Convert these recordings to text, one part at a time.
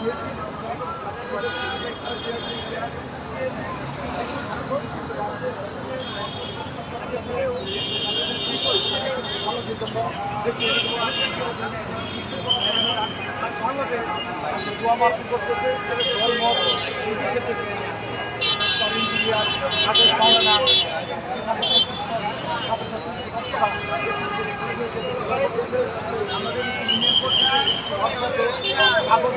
আন্দোলনের পক্ষ থেকে সারা রাত মানুষের জন্য বাংলাদেশ দোয়া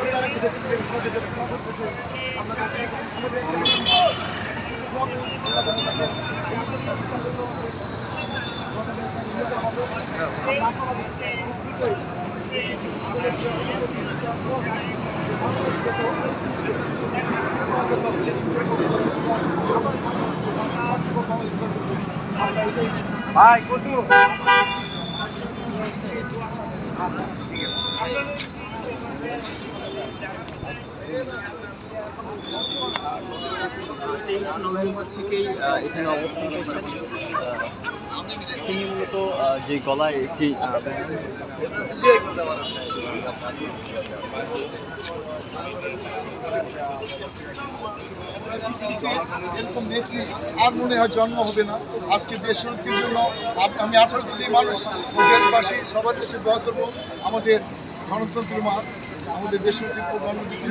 মার্কিং তেইশ নভেম্বর থেকেই এখানে অবস্থান তিনি মূলত যে গলায় একটি নেত্রী আর মনে হয় জন্ম হবে না। আজকে দেশরক্ষীর জন্য আমি আঠারো কোটি মানুষ দেশবাসী সবার দেশে দোয়া করব। আমাদের গণতন্ত্র মা আমাদের দেশরক্ষী প্রধানমন্ত্রী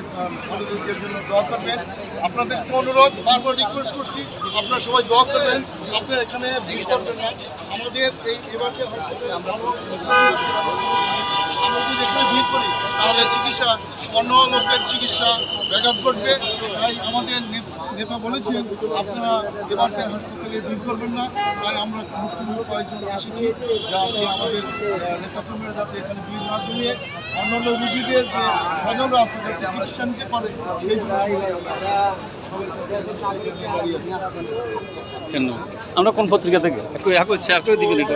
গণতন্ত্রের জন্য দোয়া করবেন। আপনাদের কাছে অনুরোধ, বারবার রিকোয়েস্ট করছি, আপনারা সবাই দোয়া করবেন। আপনারা এখানে ভিড় করবেন না আমাদের এই এবারকে হসপিটালে আমরা যদি এখানে ভিড় করি, তাহলে চিকিৎসা অন্য লোকের চিকিৎসা ব্যাঘাত ঘটবে। তাই আমাদের নেতা বলেছেন, আপনারা এবারকার হাসপাতালে ভিড় করবেন না। তাই আমরা মুসলিম কয়েকজন এসেছি, যাতে আমাদের নেতাকর্মীরা যাতে এখানে ভিড় না জমিয়ে অন্যান্য রুগীদের যে স্বজনরা আছে যাতে চিকিৎসা নিতে পারে আমরা কোন পত্রিকা থেকে? একই একই দিবেন